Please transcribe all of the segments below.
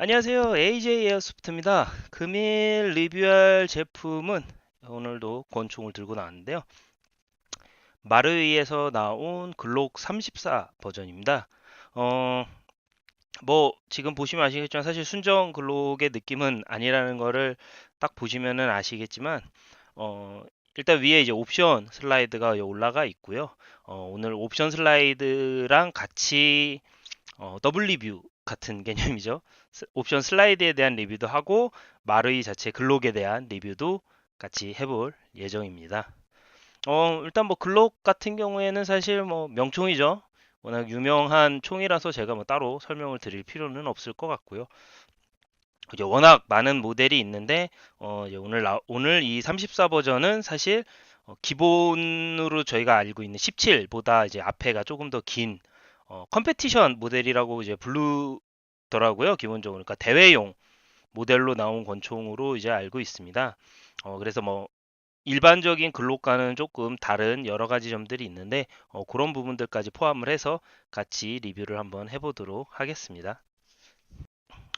안녕하세요. AJ 에어소프트입니다. 금일 리뷰할 제품은 오늘도 권총을 들고 나왔는데요. 마르이에서 나온 글록 34 버전입니다. 어, 뭐 지금 보시면 아시겠지만 사실 순정 글록의 느낌은 아니라는 거를 딱 보시면은 아시겠지만 어, 일단 위에 이제 옵션 슬라이드가 올라가 있고요. 어, 오늘 옵션 슬라이드랑 같이 어, 더블 리뷰 같은 개념이죠. 스- 옵션 슬라이드에 대한 리뷰도 하고 마르이 자체 글록에 대한 리뷰도 같이 해볼 예정입니다. 어, 일단 뭐 글록 같은 경우에는 사실 뭐 명총이죠. 워낙 유명한 총이라서 제가 뭐 따로 설명을 드릴 필요는 없을 것 같고요. 이제 워낙 많은 모델이 있는데 어, 오늘 나- 오늘 이 34 버전은 사실 어, 기본으로 저희가 알고 있는 17보다 이제 앞에가 조금 더긴 어, 컴페티션 모델이라고 이제 부르 더라고요. 기본적으로 그러니까 대회용 모델로 나온 권총으로 이제 알고 있습니다. 어, 그래서 뭐 일반적인 글록과는 조금 다른 여러 가지 점들이 있는데 어, 그런 부분들까지 포함을 해서 같이 리뷰를 한번 해보도록 하겠습니다.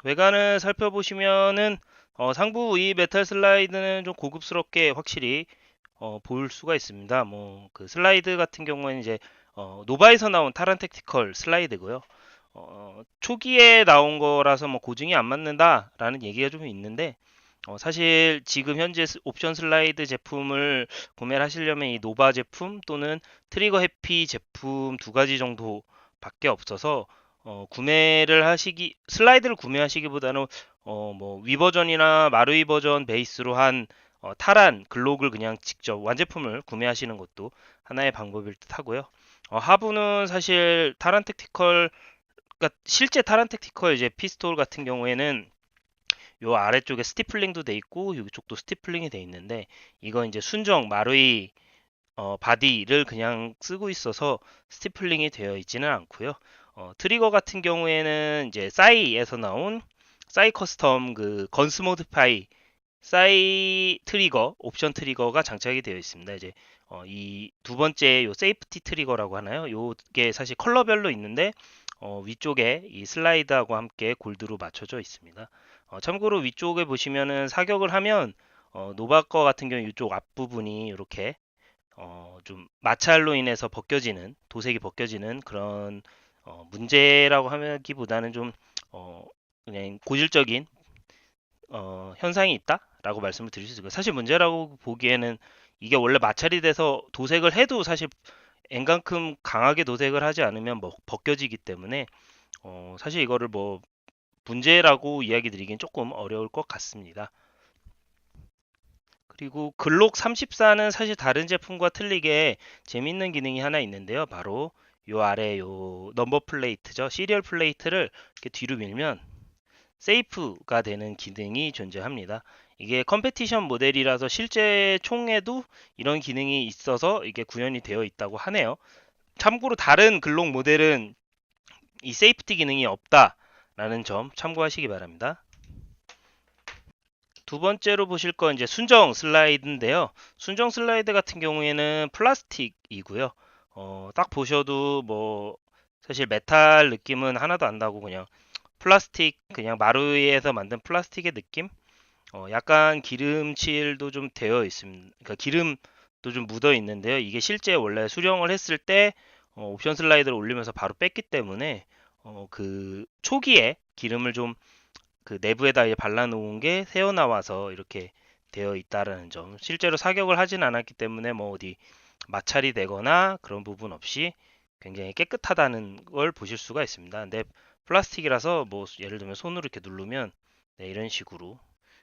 외관을 살펴보시면은 어, 상부 이 메탈 슬라이드는 좀 고급스럽게 확실히 어, 볼 수가 있습니다. 뭐 그 슬라이드 같은 경우에는 이제 어, 노바에서 나온 타란 택티컬 슬라이드고요. 어, 초기에 나온 거라서 뭐 고증이 안 맞는다라는 얘기가 좀 있는데 어, 사실 지금 현재 스- 옵션 슬라이드 제품을 구매를 하시려면 이 노바 제품 또는 트리거 해피 제품 두 가지 정도밖에 없어서 어, 구매를 하시기 슬라이드를 구매하시기보다는 어, 뭐 위 버전이나 마루이 버전 베이스로 한 어, 타란 글록을 그냥 직접 완제품을 구매하시는 것도 하나의 방법일 듯 하고요. 어, 하부는 사실 타란 택티컬 그러니까 실제 타란 택티컬 이제 피스톨 같은 경우에는 요 아래쪽에 스티플링도 돼 있고 이쪽도 스티플링이 돼 있는데 이건 이제 순정 마루이 어, 바디를 그냥 쓰고 있어서 스티플링이 되어 있지는 않고요. 어, 트리거 같은 경우에는 이제 싸이에서 나온 싸이 커스텀 그 건스 모드파이 싸이 트리거 옵션 트리거가 장착이 되어 있습니다. 이제 어, 이 두 번째 요 세이프티 트리거라고 하나요? 요게 사실 컬러별로 있는데 어, 위쪽에 이 슬라이드하고 함께 골드로 맞춰져 있습니다. 어, 참고로 위쪽에 보시면은 사격을 하면 어, 노바 거 같은 경우 이쪽 앞부분이 이렇게 어, 좀 마찰로 인해서 벗겨지는 도색이 벗겨지는 그런 어, 문제라고 하기보다는 좀 어, 그냥 고질적인 어, 현상이 있다라고 말씀을 드릴 수 있고요. 사실 문제라고 보기에는 이게 원래 마찰이 돼서 도색을 해도 사실 엔간큼 강하게 도색을 하지 않으면 뭐 벗겨지기 때문에 어, 사실 이거를 뭐 문제라고 이야기 드리긴 조금 어려울 것 같습니다. 그리고 글록 34는 사실 다른 제품과 틀리게 재밌는 기능이 하나 있는데요. 바로 요 아래 요 넘버 플레이트죠. 시리얼 플레이트를 이렇게 뒤로 밀면 세이프가 되는 기능이 존재합니다. 이게 컴페티션 모델이라서 실제 총에도 이런 기능이 있어서 이게 구현이 되어 있다고 하네요. 참고로 다른 글록 모델은 이 세이프티 기능이 없다라는 점 참고하시기 바랍니다. 두 번째로 보실 건 이제 순정 슬라이드인데요. 순정 슬라이드 같은 경우에는 플라스틱이고요. 어, 딱 보셔도 뭐 사실 메탈 느낌은 하나도 안 나고 그냥 플라스틱 그냥 마루에서 만든 플라스틱의 느낌? 어, 약간 기름칠도 좀 되어 있습니다. 그러니까 기름도 좀 묻어 있는데요. 이게 실제 원래 수령을 했을 때 어, 옵션 슬라이드를 올리면서 바로 뺐기 때문에 어, 그 초기에 기름을 좀 그 내부에다 발라놓은 게 새어 나와서 이렇게 되어 있다라는 점. 실제로 사격을 하진 않았기 때문에 뭐 어디 마찰이 되거나 그런 부분 없이 굉장히 깨끗하다는 걸 보실 수가 있습니다. 근데 플라스틱이라서 뭐 예를 들면 손으로 이렇게 누르면 네, 이런 식으로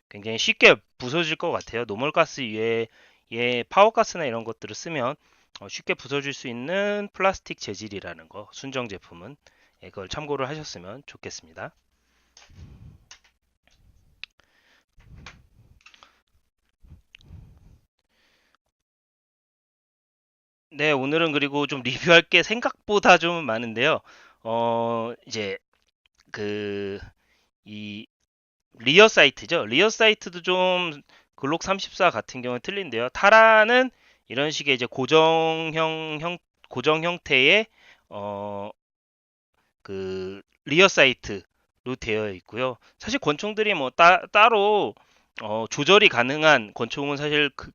굉장히 쉽게 부서질 것 같아요. 노멀가스 위에 예, 파워가스나 이런 것들을 쓰면 어, 쉽게 부서질 수 있는 플라스틱 재질이라는 거 순정 제품은 예, 그걸 참고를 하셨으면 좋겠습니다. 네, 오늘은 그리고 좀 리뷰할 게 생각보다 좀 많은데요. 어, 이제 그 이 리어 사이트죠. 리어 사이트도 좀 글록 34 같은 경우는 틀린데요. 타라는 이런 식의 이제 고정형 형 고정 형태의 어 그 리어 사이트 되어 있고요. 사실 권총들이 뭐 따, 따로 어, 조절이 가능한 권총은 사실 그,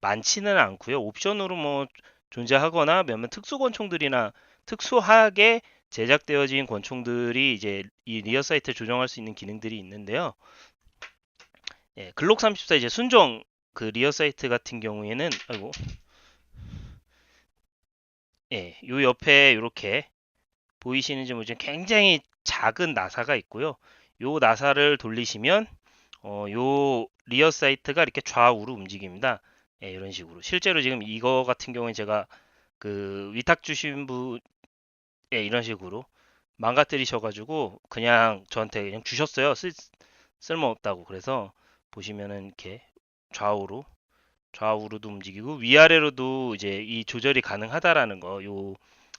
많지는 않고요. 옵션으로 뭐 존재하거나 몇몇 특수 권총들이나 특수하게 제작되어진 권총들이 이제 이 리어 사이트 조정할 수 있는 기능들이 있는데요. 예, 글록 34 이제 순정 그 리어 사이트 같은 경우에는 아이고 예, 요 옆에 이렇게 보이시는지 모르지만 굉장히 작은 나사가 있고요. 요 나사를 돌리시면 어, 요 리어 사이트가 이렇게 좌우로 움직입니다. 예, 이런 식으로. 실제로 지금 이거 같은 경우에 제가 그 위탁 주신 분, 예, 이런 식으로 망가뜨리셔가지고 그냥 저한테 그냥 주셨어요. 쓸, 쓸모없다고. 그래서 보시면은 이렇게 좌우로 좌우로도 움직이고 위아래로도 이제 이 조절이 가능하다라는 거, 요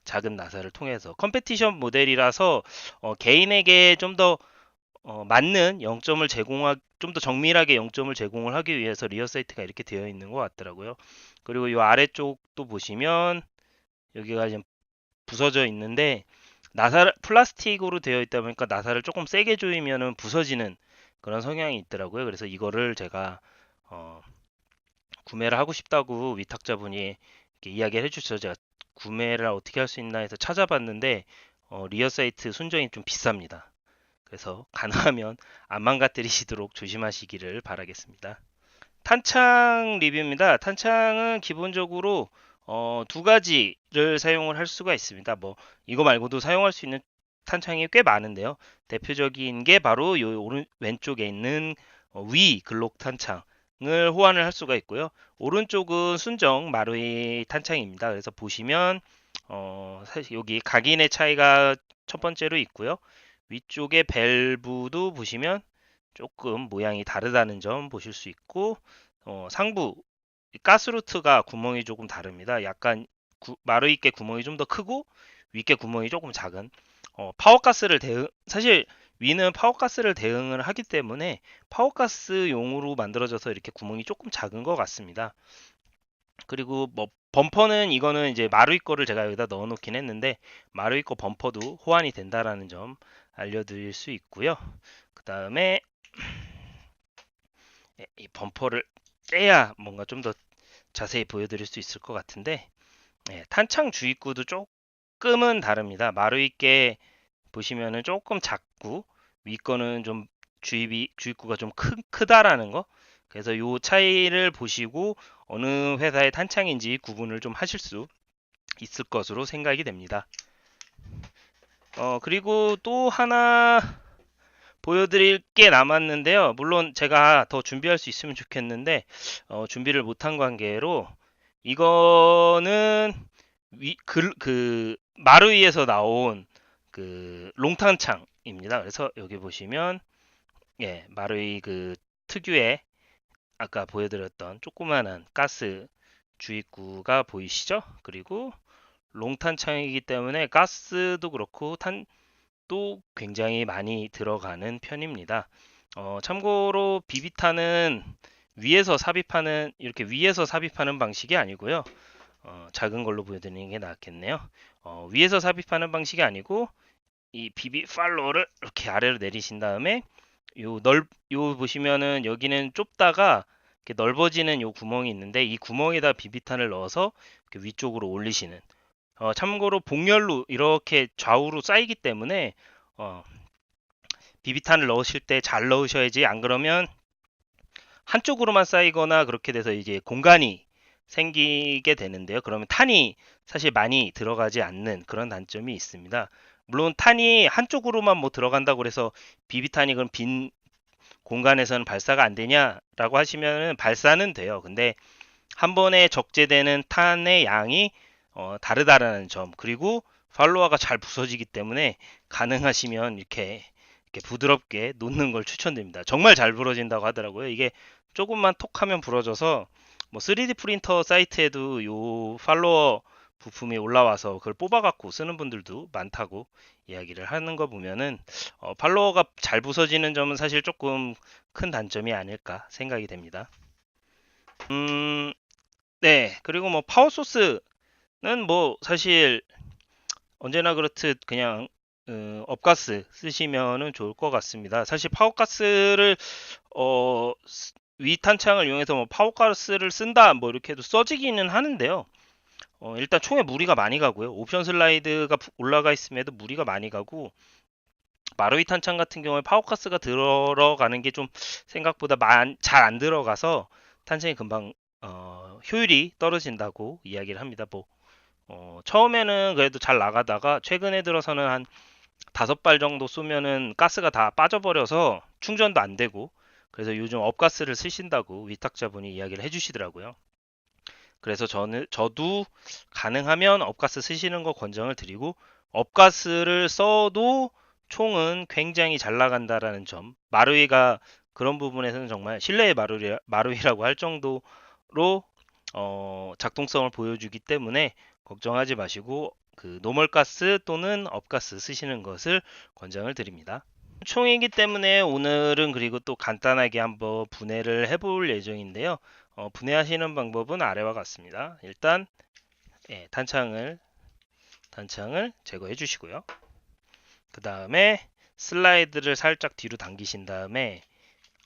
작은 나사를 통해서 컴페티션 모델이라서 어, 개인에게 좀더 어, 맞는 0점을 제공하, 좀 더 정밀하게 0점을 제공을 하기 위해서 리어 사이트가 이렇게 되어 있는 것 같더라고요. 그리고 이 아래쪽도 보시면 여기가 지금 부서져 있는데 나사 플라스틱으로 되어 있다 보니까 나사를 조금 세게 조이면은 부서지는 그런 성향이 있더라고요. 그래서 이거를 제가 어, 구매를 하고 싶다고 위탁자분이 이야기를 해주셔서 제가 구매를 어떻게 할 수 있나 해서 찾아봤는데 어, 리어 사이트 순정이 좀 비쌉니다. 그래서 가능하면 안 망가뜨리시도록 조심하시기를 바라겠습니다. 탄창 리뷰입니다. 탄창은 기본적으로 어, 두 가지를 사용을 할 수가 있습니다. 뭐 이거 말고도 사용할 수 있는 탄창이 꽤 많은데요. 대표적인 게 바로 요 오른 왼쪽에 있는 어, 위 글록 탄창을 호환을 할 수가 있고요. 오른쪽은 순정 마루이 탄창입니다. 그래서 보시면 어, 사실 여기 각인의 차이가 첫 번째로 있고요. 위쪽에 밸브도 보시면 조금 모양이 다르다는 점 보실 수 있고 어, 상부 가스루트가 구멍이 조금 다릅니다. 약간 구, 마루이께 구멍이 좀 더 크고 위께 구멍이 조금 작은 어, 파워가스를 대응 사실 위는 파워가스를 대응을 하기 때문에 파워가스용으로 만들어져서 이렇게 구멍이 조금 작은 것 같습니다. 그리고 뭐 범퍼는 이거는 이제 마루이 거를 제가 여기다 넣어 놓긴 했는데 마루이 거 범퍼도 호환이 된다라는 점 알려드릴 수 있고요. 그 다음에 이 범퍼를 떼야 뭔가 좀 더 자세히 보여드릴 수 있을 것 같은데 예, 탄창 주입구도 조금은 다릅니다. 마루이께 보시면은 조금 작고 위 거는 좀 주입이 주입구가 좀 크, 크다라는 거. 그래서 요 차이를 보시고 어느 회사의 탄창인지 구분을 좀 하실 수 있을 것으로 생각이 됩니다. 어, 그리고 또 하나 보여드릴 게 남았는데요. 물론 제가 더 준비할 수 있으면 좋겠는데, 어, 준비를 못한 관계로, 이거는, 위, 그, 그, 마루이에서 나온 그, 롱탄창입니다. 그래서 여기 보시면, 예, 마루이 그 특유의 아까 보여드렸던 조그만한 가스 주입구가 보이시죠? 그리고 롱탄창이기 때문에 가스도 그렇고 탄 도 굉장히 많이 들어가는 편입니다. 어, 참고로 비비탄은 위에서 삽입하는 이렇게 위에서 삽입하는 방식이 아니고요. 어, 작은 걸로 보여드리는 게 낫겠네요. 어, 위에서 삽입하는 방식이 아니고 이 비비 팔로를 이렇게 아래로 내리신 다음에 요 넓, 요 보시면은 여기는 좁다가 넓어지는 요 구멍이 있는데 이 구멍에다 비비탄을 넣어서 위쪽으로 올리시는 어, 참고로 복열로 이렇게 좌우로 쌓이기 때문에 어, 비비탄을 넣으실 때 잘 넣으셔야지 안 그러면 한쪽으로만 쌓이거나 그렇게 돼서 이제 공간이 생기게 되는데요. 그러면 탄이 사실 많이 들어가지 않는 그런 단점이 있습니다. 물론 탄이 한쪽으로만 뭐 들어간다고 해서 비비탄이 그럼 빈 공간에서는 발사가 안 되냐라고 하시면 발사는 돼요. 근데 한 번에 적재되는 탄의 양이 어, 다르다라는 점 그리고 팔로워가 잘 부서지기 때문에 가능하시면 이렇게, 이렇게 부드럽게 놓는 걸 추천드립니다. 정말 잘 부러진다고 하더라고요. 이게 조금만 톡하면 부러져서 뭐 3D 프린터 사이트에도 요 팔로워 부품이 올라와서 그걸 뽑아갖고 쓰는 분들도 많다고 이야기를 하는 거 보면은 어, 팔로워가 잘 부서지는 점은 사실 조금 큰 단점이 아닐까 생각이 됩니다. 음, 네. 그리고 뭐 파워 소스는 뭐 사실 언제나 그렇듯 그냥 어, 업가스 쓰시면은 좋을 것 같습니다. 사실 파워가스를 어, 스- 위 탄창을 이용해서 뭐 파워가스를 쓴다 뭐 이렇게 해도 써지기는 하는데요. 어, 일단 총에 무리가 많이 가고요. 옵션 슬라이드가 부- 올라가 있음에도 무리가 많이 가고 마루이 탄창 같은 경우에 파워가스가 들어가는 게 좀 생각보다 잘 안 들어가서 탄창이 금방 어, 효율이 떨어진다고 이야기를 합니다. 뭐 어, 처음에는 그래도 잘 나가다가 최근에 들어서는 한 다섯 발 정도 쏘면은 가스가 다 빠져버려서 충전도 안 되고 그래서 요즘 업가스를 쓰신다고 위탁자분이 이야기를 해주시더라고요. 그래서 저는 저도 가능하면 업가스 쓰시는 거 권장을 드리고 업가스를 써도 총은 굉장히 잘 나간다라는 점. 마루이가 그런 부분에서는 정말 실내의 마루이, 마루이라고 할 정도로 어, 작동성을 보여주기 때문에 걱정하지 마시고 그 노멀가스 또는 업가스 쓰시는 것을 권장을 드립니다. 총이기 때문에 오늘은 그리고 또 간단하게 한번 분해를 해볼 예정인데요. 어, 분해하시는 방법은 아래와 같습니다. 일단 예, 단창을 단창을 제거해 주시고요. 그 다음에 슬라이드를 살짝 뒤로 당기신 다음에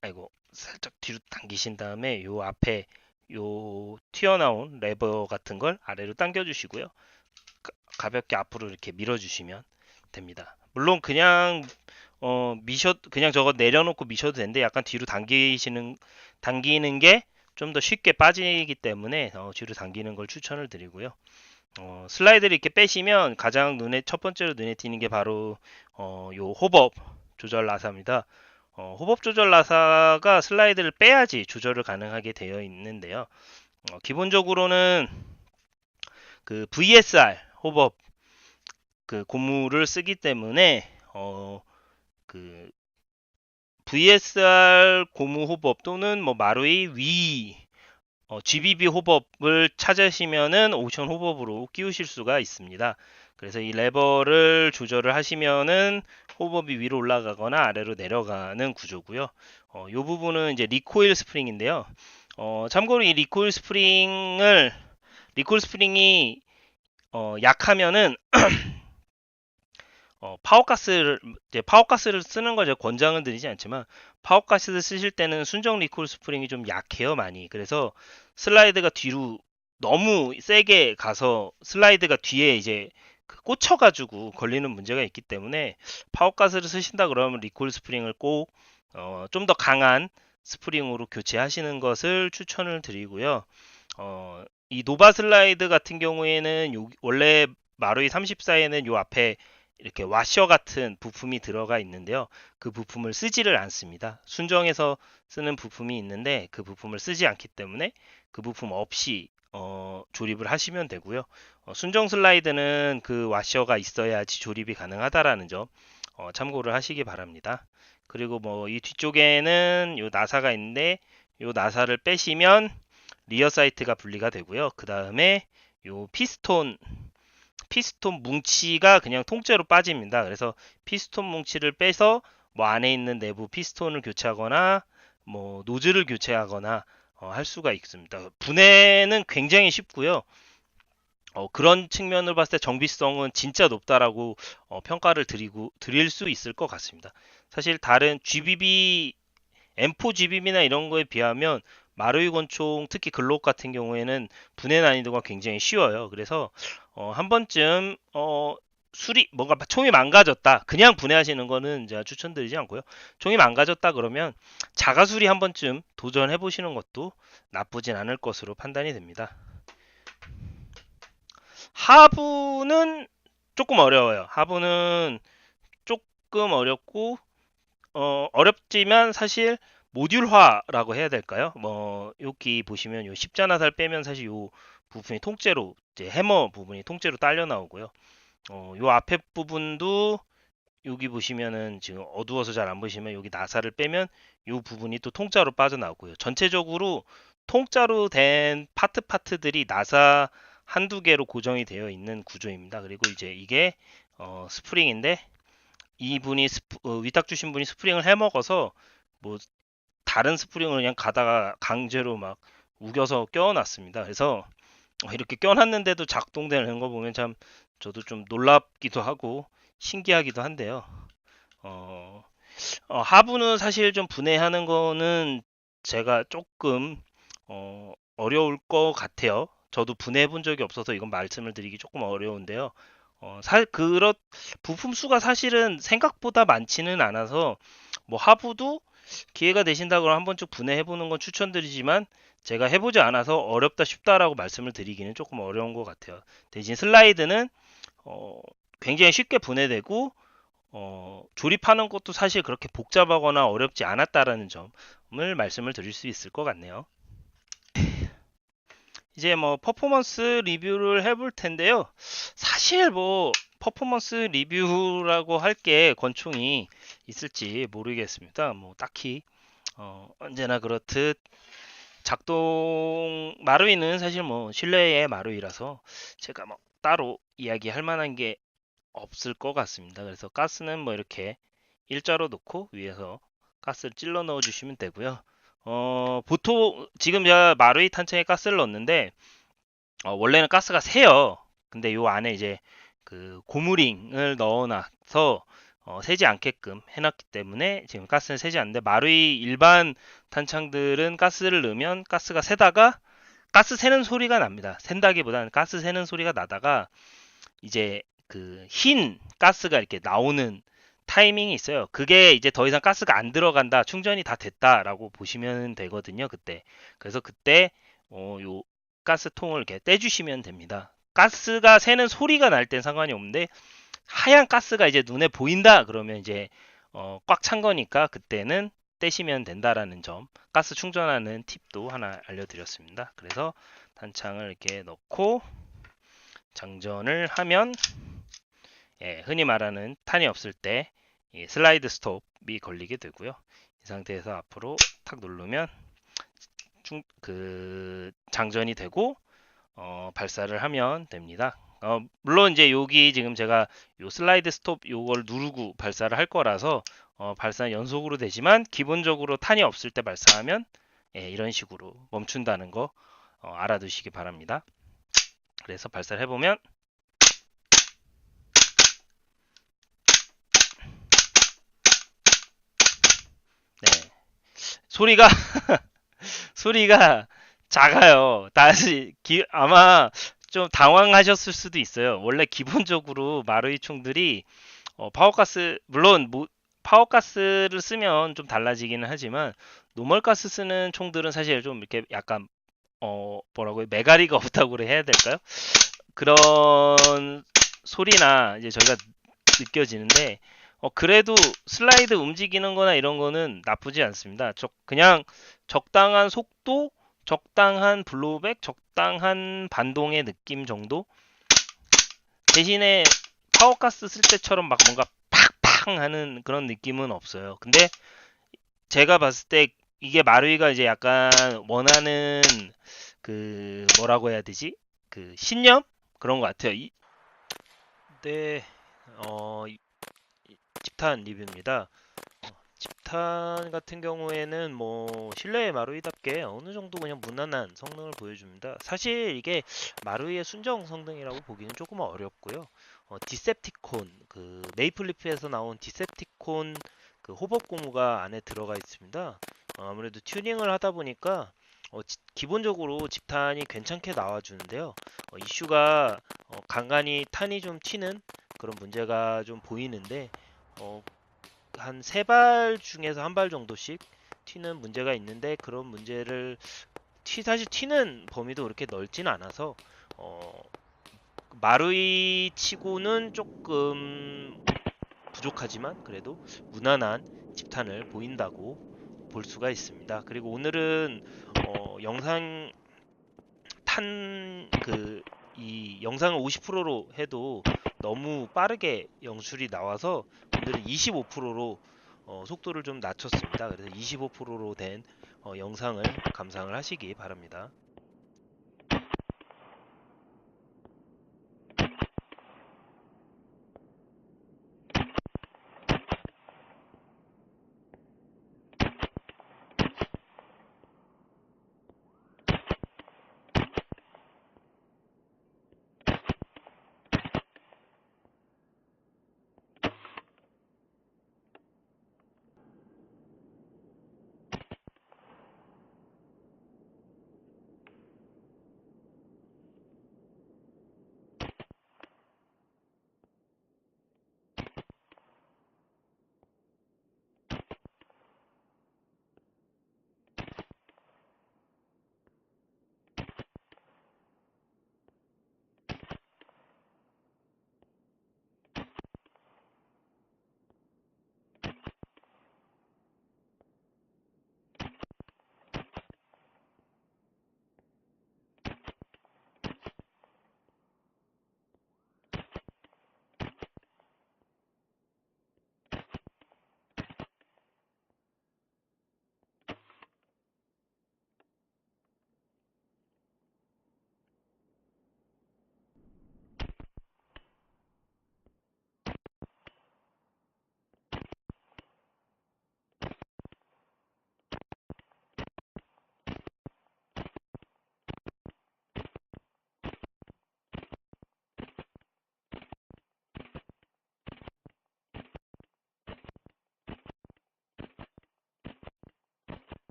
아이고 살짝 뒤로 당기신 다음에 요 앞에 요 튀어나온 레버 같은 걸 아래로 당겨 주시고요. 가볍게 앞으로 이렇게 밀어 주시면 됩니다. 물론 그냥 어 미셔 그냥 저거 내려놓고 미셔도 되는데 약간 뒤로 당기시는 당기는 게 좀 더 쉽게 빠지기 때문에 어, 뒤로 당기는 걸 추천을 드리고요. 어, 슬라이드를 이렇게 빼시면 가장 눈에 첫 번째로 눈에 띄는 게 바로 어, 요 호법 조절 나사입니다. 어, 호법 조절 나사가 슬라이드를 빼야지 조절을 가능하게 되어 있는데요. 어, 기본적으로는 그 VSR 호법 그 고무를 쓰기 때문에 어, 그 VSR 고무 호법 또는 뭐 마루이 위 어, GBB 호법을 찾으시면은 옵션 호법으로 끼우실 수가 있습니다. 그래서 이 레버를 조절을 하시면은 호법이 위로 올라가거나 아래로 내려가는 구조고요. 어, 이 부분은 이제 리코일 스프링인데요. 어, 참고로 이 리코일 스프링을 리코일 스프링이 어, 약하면은 어, 파워가스를 이제 파워가스를 쓰는 걸 제가 권장은 드리지 않지만 파워가스를 쓰실 때는 순정 리콜 스프링이 좀 약해요 많이 그래서 슬라이드가 뒤로 너무 세게 가서 슬라이드가 뒤에 이제 그 꽂혀가지고 걸리는 문제가 있기 때문에 파워가스를 쓰신다 그러면 리콜 스프링을 꼭 어, 좀 더 강한 스프링으로 교체하시는 것을 추천을 드리고요. 어, 이 노바 슬라이드 같은 경우에는 요, 원래 마루이 34에는 요 앞에 이렇게 와셔 같은 부품이 들어가 있는데요. 그 부품을 쓰지를 않습니다. 순정에서 쓰는 부품이 있는데 그 부품을 쓰지 않기 때문에 그 부품 없이 어, 조립을 하시면 되고요. 어, 순정 슬라이드는 그 와셔가 있어야지 조립이 가능하다라는 점 어, 참고를 하시기 바랍니다. 그리고 뭐 이 뒤쪽에는 요 나사가 있는데 요 나사를 빼시면 리어 사이트가 분리가 되고요. 그 다음에 요 피스톤 피스톤 뭉치가 그냥 통째로 빠집니다. 그래서 피스톤 뭉치를 빼서 뭐 안에 있는 내부 피스톤을 교체하거나 뭐 노즐을 교체하거나 어, 할 수가 있습니다. 분해는 굉장히 쉽고요. 어, 그런 측면을 봤을 때 정비성은 진짜 높다라고 어, 평가를 드리고 드릴 수 있을 것 같습니다. 사실 다른 GBB M4 GBB나 이런 거에 비하면 마루이 권총 특히 글록 같은 경우에는 분해 난이도가 굉장히 쉬워요. 그래서 어, 한 번쯤 어, 수리 뭔가 총이 망가졌다 그냥 분해하시는 거는 제가 추천드리지 않고요 총이 망가졌다 그러면 자가 수리 한 번쯤 도전해 보시는 것도 나쁘진 않을 것으로 판단이 됩니다 하부는 조금 어려워요 하부는 조금 어렵고 어, 어렵지만 사실 모듈화라고 해야 될까요? 뭐 여기 보시면 요 십자나살 빼면 사실 요 부분이 통째로 이제 해머 부분이 통째로 딸려 나오고요. 어, 요 앞에 부분도 여기 보시면은 지금 어두워서 잘 안 보시면 여기 나사를 빼면 요 부분이 또 통짜로 빠져나오고요. 전체적으로 통짜로 된 파트 파트들이 나사 한두 개로 고정이 되어 있는 구조입니다. 그리고 이제 이게 어, 스프링인데 이분이 스프, 어, 위탁 주신 분이 스프링을 해먹어서 뭐 다른 스프링을 그냥 가다가 강제로 막 우겨서 껴놨습니다. 그래서 이렇게 껴놨는데도 작동되는 거 보면 참 저도 좀 놀랍기도 하고 신기하기도 한데요. 어, 어, 하부는 사실 좀 분해하는 거는 제가 조금 어, 어려울 것 같아요. 저도 분해해 본 적이 없어서 이건 말씀을 드리기 조금 어려운데요. 어, 사, 그렇, 부품 수가 사실은 생각보다 많지는 않아서 뭐 하부도 기회가 되신다 그러면 한 번쯤 분해해 보는 건 추천드리지만 제가 해보지 않아서 어렵다 쉽다라고 말씀을 드리기는 조금 어려운 것 같아요. 대신 슬라이드는 어, 굉장히 쉽게 분해되고 어, 조립하는 것도 사실 그렇게 복잡하거나 어렵지 않았다라는 점을 말씀을 드릴 수 있을 것 같네요. 이제 뭐 퍼포먼스 리뷰를 해볼 텐데요. 사실 뭐 퍼포먼스 리뷰라고 할 게 권총이 있을지 모르겠습니다. 뭐 딱히 어, 언제나 그렇듯 작동 마루이는 사실 뭐 실내의 마루이라서 제가 뭐 따로 이야기할 만한 게 없을 것 같습니다. 그래서 가스는 뭐 이렇게 일자로 놓고 위에서 가스를 찔러 넣어 주시면 되고요. 어, 보통 지금 제가 마루이 탄창에 가스를 넣었는데 어, 원래는 가스가 새요. 근데 요 안에 이제 그 고무링을 넣어놔서 어, 새지 않게끔 해놨기 때문에 지금 가스는 새지 않는데 마루이 일반 탄창들은 가스를 넣으면 가스가 새다가 가스 새는 소리가 납니다. 샌다기보다는 가스 새는 소리가 나다가 이제 그 흰 가스가 이렇게 나오는 타이밍이 있어요. 그게 이제 더 이상 가스가 안 들어간다, 충전이 다 됐다라고 보시면 되거든요. 그때. 그래서 그때 어, 요 가스통을 이렇게 떼주시면 됩니다. 가스가 새는 소리가 날 땐 상관이 없는데 하얀 가스가 이제 눈에 보인다 그러면 이제 어, 꽉 찬 거니까 그때는 떼시면 된다라는 점 가스 충전하는 팁도 하나 알려드렸습니다. 그래서 탄창을 이렇게 넣고 장전을 하면 예, 흔히 말하는 탄이 없을 때 슬라이드 스톱이 걸리게 되고요. 이 상태에서 앞으로 탁 누르면 중, 그 장전이 되고 어, 발사를 하면 됩니다. 어, 물론 이제 여기 지금 제가 요 슬라이드 스톱 요걸 누르고 발사를 할 거라서 어, 발사는 연속으로 되지만 기본적으로 탄이 없을 때 발사하면 예, 이런 식으로 멈춘다는 거 어, 알아두시기 바랍니다. 그래서 발사를 해보면 네 소리가 소리가 작아요. 다시 기, 아마 좀 당황하셨을 수도 있어요. 원래 기본적으로 마루이 총들이 어, 파워가스 물론 뭐, 파워가스를 쓰면 좀 달라지기는 하지만 노멀가스 쓰는 총들은 사실 좀 이렇게 약간 어 뭐라고요 메가리가 없다고 해야 될까요? 그런 소리나 이제 저희가 느껴지는데 어 그래도 슬라이드 움직이는 거나 이런 거는 나쁘지 않습니다. 저 그냥 적당한 속도, 적당한 블로우백, 적당한 반동의 느낌 정도 대신에 파워가스 쓸 때처럼 막 뭔가 팡팡 하는 그런 느낌은 없어요. 근데 제가 봤을 때 이게 마루이가 이제 약간 원하는 그 뭐라고 해야 되지? 그 신념 그런 것 같아요. 이, 네, 어, 집탄 리뷰입니다. 어, 집탄 같은 경우에는 뭐 실내의 마루이답게 어느 정도 그냥 무난한 성능을 보여줍니다. 사실 이게 마루이의 순정 성능이라고 보기는 조금 어렵고요. 어, 디셉티콘 그 메이플리프에서 나온 디셉티콘 그 호법 고무가 안에 들어가 있습니다. 어, 아무래도 튜닝을 하다 보니까 어, 지, 기본적으로 집탄이 괜찮게 나와주는데요. 어, 이슈가 어, 간간히 탄이 좀 튀는 그런 문제가 좀 보이는데 어, 한 세 발 중에서 한 발 정도씩 튀는 문제가 있는데 그런 문제를 튀 사실 튀는 범위도 그렇게 넓진 않아서 어, 마루이 치고는 조금 부족하지만 그래도 무난한 집탄을 보인다고 볼 수가 있습니다. 그리고 오늘은 어, 영상 탄 그 이 영상을 50%로 해도 너무 빠르게 영출이 나와서 오늘은 25%로 어, 속도를 좀 낮췄습니다. 그래서 25%로 된 어, 영상을 감상을 하시기 바랍니다.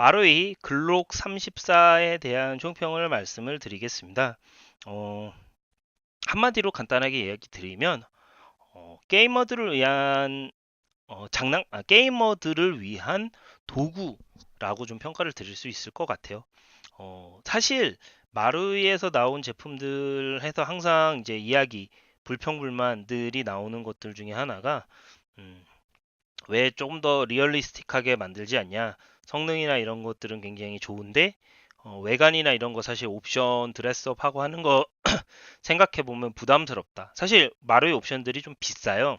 마루이 글록 34에 대한 총평을 말씀을 드리겠습니다. 어, 한마디로 간단하게 이야기 드리면 어, 게이머들을 위한 어, 장난 아, 게이머들을 위한 도구라고 좀 평가를 드릴 수 있을 것 같아요. 어, 사실 마루이에서 나온 제품들 해서 항상 이제 이야기 불평불만들이 나오는 것들 중에 하나가 음, 왜 조금 더 리얼리스틱하게 만들지 않냐 성능이나 이런 것들은 굉장히 좋은데 어, 외관이나 이런 거 사실 옵션 드레스업 하고 하는 거 생각해 보면 부담스럽다 사실 마루이 옵션들이 좀 비싸요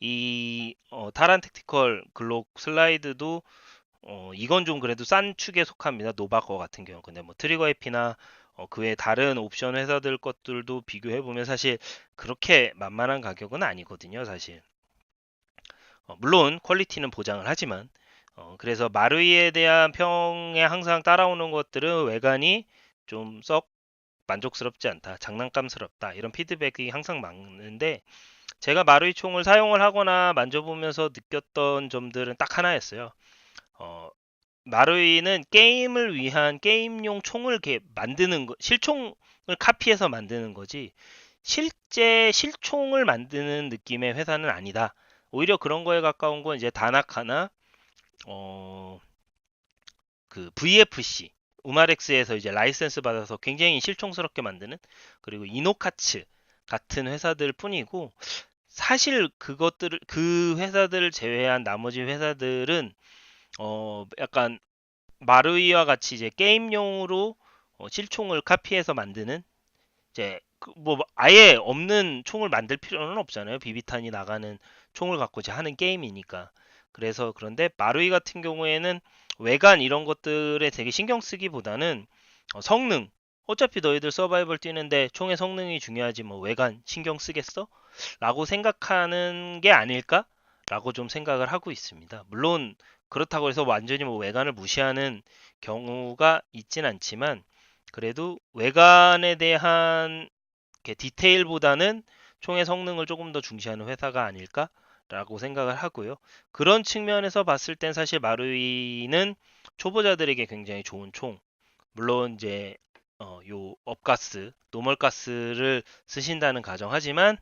이 어, 타란 택티컬 글록 슬라이드도 어, 이건 좀 그래도 싼 축에 속합니다. 노바거 같은 경우. 근데 뭐 트리거 에피나 어, 그 외 다른 옵션 회사들 것들도 비교해 보면 사실 그렇게 만만한 가격은 아니거든요. 사실. 어, 물론 퀄리티는 보장을 하지만 어, 그래서 마루이에 대한 평에 항상 따라오는 것들은 외관이 좀 썩 만족스럽지 않다, 장난감스럽다 이런 피드백이 항상 많은데 제가 마루이 총을 사용을 하거나 만져보면서 느꼈던 점들은 딱 하나였어요. 어, 마루이는 게임을 위한 게임용 총을 만드는 거, 실총을 카피해서 만드는 거지 실제 실총을 만드는 느낌의 회사는 아니다. 오히려 그런 거에 가까운 건 이제 다나카나 어, 그 VFC 우마렉스에서 이제 라이센스 받아서 굉장히 실총스럽게 만드는 그리고 이노카츠 같은 회사들 뿐이고 사실 그것들을 그 회사들을 제외한 나머지 회사들은 어 약간 마루이와 같이 이제 게임용으로 어, 실총을 카피해서 만드는 이제 그뭐 아예 없는 총을 만들 필요는 없잖아요. 비비탄이 나가는 총을 갖고 이제 하는 게임이니까. 그래서 그런데 마루이 같은 경우에는 외관 이런 것들에 되게 신경 쓰기보다는 어, 성능 어차피 너희들 서바이벌 뛰는데 총의 성능이 중요하지 뭐 외관 신경 쓰겠어? 라고 생각하는 게 아닐까? 라고 좀 생각을 하고 있습니다. 물론 그렇다고 해서 완전히 뭐 외관을 무시하는 경우가 있진 않지만 그래도 외관에 대한 디테일보다는 총의 성능을 조금 더 중시하는 회사가 아닐까 라고 생각을 하고요. 그런 측면에서 봤을 땐 사실 마루이는 초보자들에게 굉장히 좋은 총. 물론 이제 어, 요 업가스, 노멀가스를 쓰신다는 가정하지만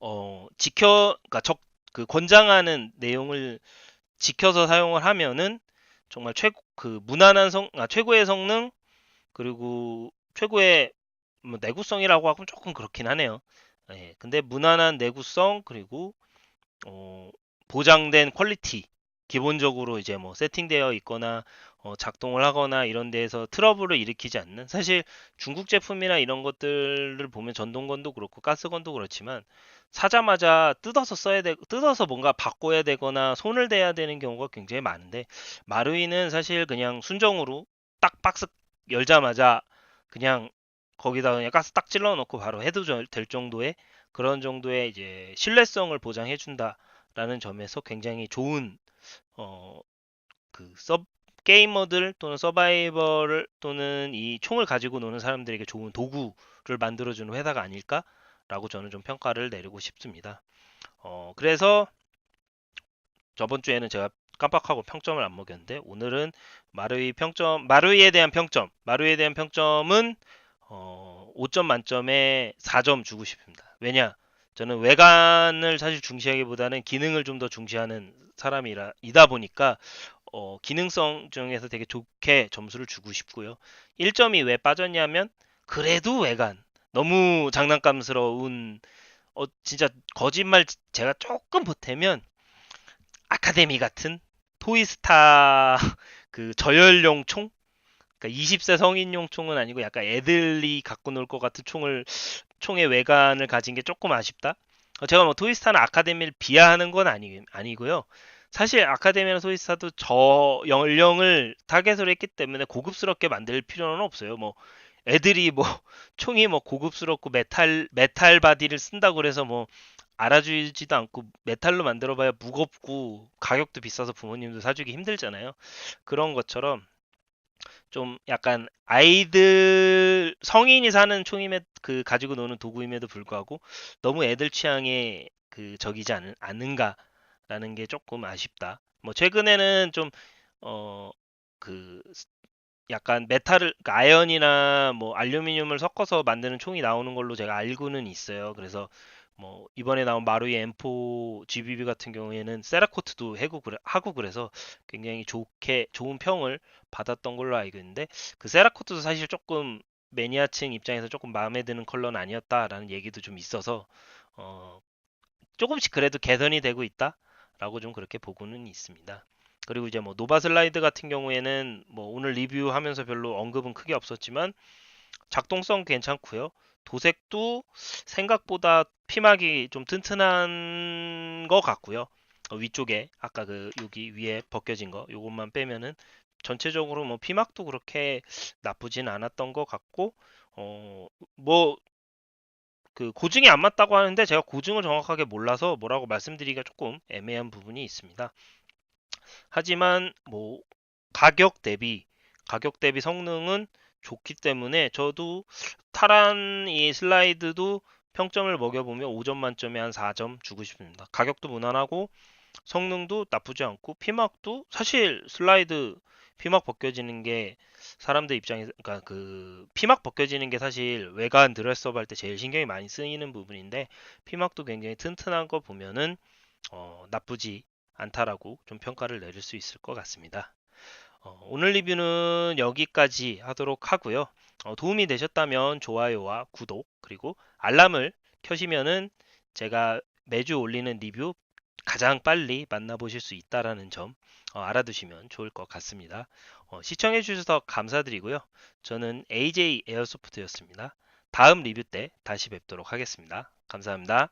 어, 지켜 그러니까 적, 그 권장하는 내용을 지켜서 사용을 하면은 정말 최고 그 무난한 성 아, 최고의 성능 그리고 최고의 뭐 내구성이라고 하면 조금 그렇긴 하네요. 예, 근데 무난한 내구성 그리고 어, 보장된 퀄리티 기본적으로 이제 뭐 세팅되어 있거나 어, 작동을 하거나 이런 데에서 트러블을 일으키지 않는 사실 중국 제품이나 이런 것들을 보면 전동건도 그렇고 가스건도 그렇지만 사자마자 뜯어서 써야 되 뜯어서 뭔가 바꿔야 되거나 손을 대야 되는 경우가 굉장히 많은데 마루이는 사실 그냥 순정으로 딱 박스 열자마자 그냥 거기다 그냥 가스 딱 찔러 넣고 바로 해도 될 정도의 그런 정도의 이제 신뢰성을 보장해 준다라는 점에서 굉장히 좋은 어그 서 게이머들 또는 서바이벌 또는 이 총을 가지고 노는 사람들에게 좋은 도구를 만들어 주는 회사가 아닐까라고 저는 좀 평가를 내리고 싶습니다. 어, 그래서 저번 주에는 제가 깜빡하고 평점을 안 먹였는데 오늘은 마루이 평점 마루이에 대한 평점 마루이에 대한 평점은 어, 5점 만점에 4점 주고 싶습니다. 왜냐 저는 외관을 사실 중시하기보다는 기능을 좀 더 중시하는 사람이라 이다 보니까 어, 기능성 중에서 되게 좋게 점수를 주고 싶고요. 1점이 왜 빠졌냐면 그래도 외관 너무 장난감스러운 어, 진짜 거짓말 제가 조금 보태면 아카데미 같은 토이스타 그 저열용 총 그러니까 20세 성인용 총은 아니고 약간 애들이 갖고 놀 것 같은 총을 총의 외관을 가진 게 조금 아쉽다. 어, 제가 뭐 토이스타나 아카데미를 비하하는 건 아니, 아니고요. 사실 아카데미나 소이스타도 저 연령을 타겟으로 했기 때문에 고급스럽게 만들 필요는 없어요. 뭐 애들이 뭐 총이 뭐 고급스럽고 메탈 메탈 바디를 쓴다고 그래서 뭐 알아주지도 않고 메탈로 만들어봐야 무겁고 가격도 비싸서 부모님도 사주기 힘들잖아요. 그런 것처럼 좀 약간 아이들 성인이 사는 총임에 그 가지고 노는 도구임에도 불구하고 너무 애들 취향에 그 적이지 않은, 않은가 라는 게 조금 아쉽다. 뭐 최근에는 좀 어, 그 약간 메탈을 그러니까 아연이나 뭐 알루미늄을 섞어서 만드는 총이 나오는 걸로 제가 알고는 있어요. 그래서 뭐 이번에 나온 마루이 M4 GBB 같은 경우에는 세라코트도 해고 하고 그래서 굉장히 좋게 좋은 평을 받았던 걸로 알고 있는데 그 세라코트도 사실 조금 매니아층 입장에서 조금 마음에 드는 컬러는 아니었다라는 얘기도 좀 있어서 어, 조금씩 그래도 개선이 되고 있다라고 좀 그렇게 보고는 있습니다. 그리고 이제 뭐 노바 슬라이드 같은 경우에는 뭐 오늘 리뷰하면서 별로 언급은 크게 없었지만 작동성 괜찮고요. 도색도 생각보다 피막이 좀 튼튼한 것 같고요. 어, 위쪽에 아까 그 여기 위에 벗겨진 거 요것만 빼면은 전체적으로 뭐 피막도 그렇게 나쁘진 않았던 것 같고 어뭐 그 고증이 안 맞다고 하는데 제가 고증을 정확하게 몰라서 뭐라고 말씀드리기가 조금 애매한 부분이 있습니다. 하지만 뭐 가격 대비 가격 대비 성능은 좋기 때문에 저도 타란 이 슬라이드도 평점을 먹여보면 5점 만점에 한 4점 주고 싶습니다. 가격도 무난하고 성능도 나쁘지 않고 피막도 사실 슬라이드 피막 벗겨지는 게 사람들 입장에서 그러니까 그 피막 벗겨지는 게 사실 외관 드레스업 할 때 제일 신경이 많이 쓰이는 부분인데 피막도 굉장히 튼튼한 거 보면은 어, 나쁘지 않다라고 좀 평가를 내릴 수 있을 것 같습니다. 어, 오늘 리뷰는 여기까지 하도록 하고요. 어, 도움이 되셨다면 좋아요와 구독 그리고 알람을 켜시면은 제가 매주 올리는 리뷰 가장 빨리 만나보실 수 있다라는 점 어, 알아두시면 좋을 것 같습니다. 어, 시청해 주셔서 감사드리고요. 저는 AJ 에어소프트였습니다. 다음 리뷰 때 다시 뵙도록 하겠습니다. 감사합니다.